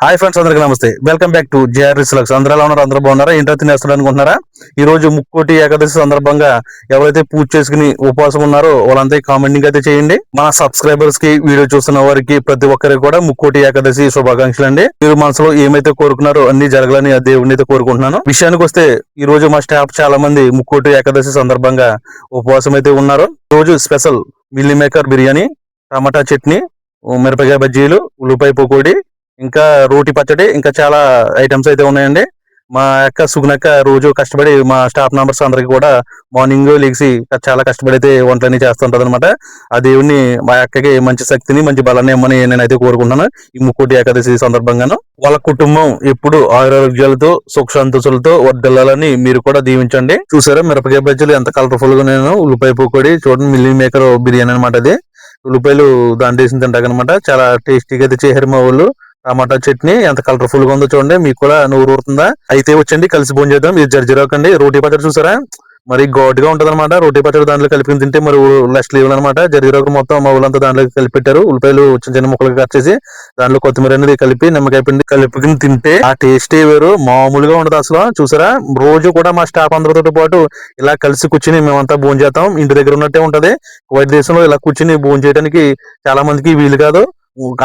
Hi friends అందరికీ నమస్తే. Welcome back to JR రిసలక్స్. అందరూ ఎలా ఉన్నారు? అందరూ బాగున్నారా? ఇంటర్ తినేస్తారు అనుకుంటున్నారా? ఈ రోజు ముక్కోటి ఏకాదశి సందర్భంగా ఎవరైతే పూజ చేసుకుని ఉపవాసం ఉన్నారో వాళ్ళంతా కామెంటింగ్ అయితే చేయండి. మన సబ్స్క్రైబర్స్కి వీడియో చూస్తున్న వారికి ప్రతి ఒక్కరికి కూడా ముక్కోటి ఏకాదశి శుభాకాంక్షలు అండి. మీరు మనసులో ఏమైతే కోరుకున్నారో అన్ని జరగాలని ఆ దేవుడిని అయితే కోరుకుంటున్నాను. విషయానికి వస్తే ఈ రోజు మా స్టాఫ్ చాలా మంది ముక్కోటి ఏకాదశి సందర్భంగా ఉపవాసం అయితే ఉన్నారు. రోజు special meal maker biryani tomato chutney మిరపకాయ బజ్జీలు ఉల్లిపాయ పకోడీ ఇంకా రోటి పచ్చడి ఇంకా చాలా ఐటమ్స్ అయితే ఉన్నాయండి. మా యొక్క సుగునక్క రోజు కష్టపడి మా స్టాఫ్ మెంబర్స్ అందరికి కూడా మార్నింగ్ లేచి చాలా కష్టపడి అయితే వంటలన్నీ చేస్తుంటది అనమాట ఆ దేవుణ్ణి మా అక్కకి మంచి శక్తిని మంచి బలాన్ని ఇమ్మని నేనైతే కోరుకుంటున్నాను. ఈ ముక్కోటి ఏకాదశి సందర్భంగాను. వాళ్ళ కుటుంబం ఎప్పుడు ఆరోగ్యాలతో సుఖ సంతోషాలతో వర్దిల్లాలని మీరు కూడా దీవించండి. చూసారా మిరపకాయ బజ్జీలు ఎంత కలర్ఫుల్గా నేను ఉల్లిపాయ పూకొడి చూడండి మిల్లీ మేకర్ బిర్యానీ అనమాట అది ఉల్లిపాయలు దాంట్లో వేసి తింటాకనమాట చాలా టేస్టీగా అయితే చేశారు మా వాళ్ళు. టమాటా చట్నీ ఎంత కలర్ఫుల్గా ఉందో చూడండి. మీకు కూడా నూరు ఊరుతుందా? అయితే వచ్చండి కలిసి భోజనం చేద్దాం. ఇది జర్జిరాకండి రోటీ పచ్చడి చూసారా? మరి ఘాటుగా ఉంటది అనమాట రోటీ పచ్చడి దాంట్లో కలిపి తింటే మరి లెస్ట్ లీవ్ అనమాట జర్జిరాకు మొత్తం మా ఊళ్ళంతా దాంట్లో కలిపి పెట్టారు ఉల్లిపాయలు చిన్న చిన్న ముక్కలుగా కట్ చేసి దాంట్లో కొత్తిమీర అనేది కలిపి నిమ్మకాయ పిండి కలుపుకుని తింటే ఆ టేస్టే వేరు. మామూలుగా ఉండదు అసలు. చూసారా? రోజు కూడా మా స్టాఫ్ అందరితో పాటు ఇలా కలిసి కూర్చుని మేమంతా భోజనం చేస్తాం ఇంటి దగ్గర ఉన్నట్టే ఉంటది. వైద్య దేశంలో ఇలా కూర్చుని భోజనం చేయడానికి చాలా మందికి వీలు కాదు.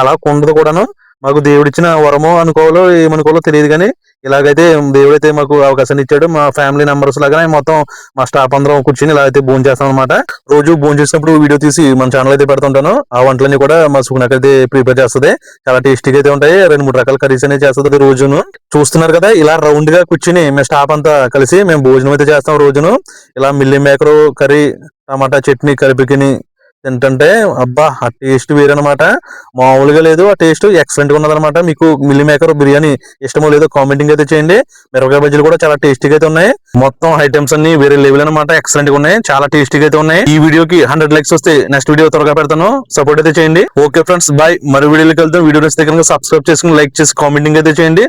అలా ఉండదు కూడాను. మాకు దేవుడిచ్చిన వరమో అనుకోవాలో ఏమనుకోవాలో తెలియదు కానీ ఇలాగైతే దేవుడైతే మాకు అవకాశాన్ని ఇచ్చాడు. మా ఫ్యామిలీ మెంబర్స్ లాగా మొత్తం మా స్టాఫ్ అందరం కూర్చొని ఇలా అయితే భోజనం చేస్తాం అనమాట రోజు భోజనం చేసినప్పుడు వీడియో తీసి మన ఛానల్ అయితే పెడుతుంటాను. ఆ వంటలన్నీ కూడా మా సుగుణాకి అయితే ప్రిపేర్ చేస్తుంది. చాలా టేస్టీగా అయితే ఉంటాయి. రెండు మూడు రకాల కర్రీస్ అనేది చేస్తుంది రోజును. చూస్తున్నారు కదా ఇలా రౌండ్గా కూర్చుని మేము స్టాఫ్ అంతా కలిసి మేము భోజనం అయితే చేస్తాం రోజును. ఇలా meal maker curry tomato chutney కరిపికిని తింటుంటే అబ్బా ఆ టేస్ట్ వేరనమాట మామూలుగా లేదు ఆ టేస్ట్ ఎక్సలెంట్గా ఉన్నదనమాట మీకు మిల్లీ మేకర్ బిర్యానీ ఇష్టమో లేదో కామెంటింగ్ అయితే చేయండి. మిరపకాయ బజ్జీలు కూడా చాలా టేస్టీగా అయితే ఉన్నాయి. మొత్తం ఐటమ్స్ అన్ని వేరే లెవెల్ అనమాట ఎక్సలెంట్గా ఉన్నాయి. చాలా టేస్టీగా అయితే ఉన్నాయి. ఈ వీడియోకి హండ్రెడ్ లైక్స్ వస్తే నెక్స్ట్ వీడియో త్వరగా పెడతాను. సపోర్ట్ అయితే చేయండి. ఓకే ఫ్రెండ్స్ బాయ్ మరో వీడియోకి వెళ్తాం వీడియో నచ్చితే కనుక సబ్స్క్రైబ్ చేసుకుని లైక్ చేసి కామెంటింగ్ అయితే చేయండి.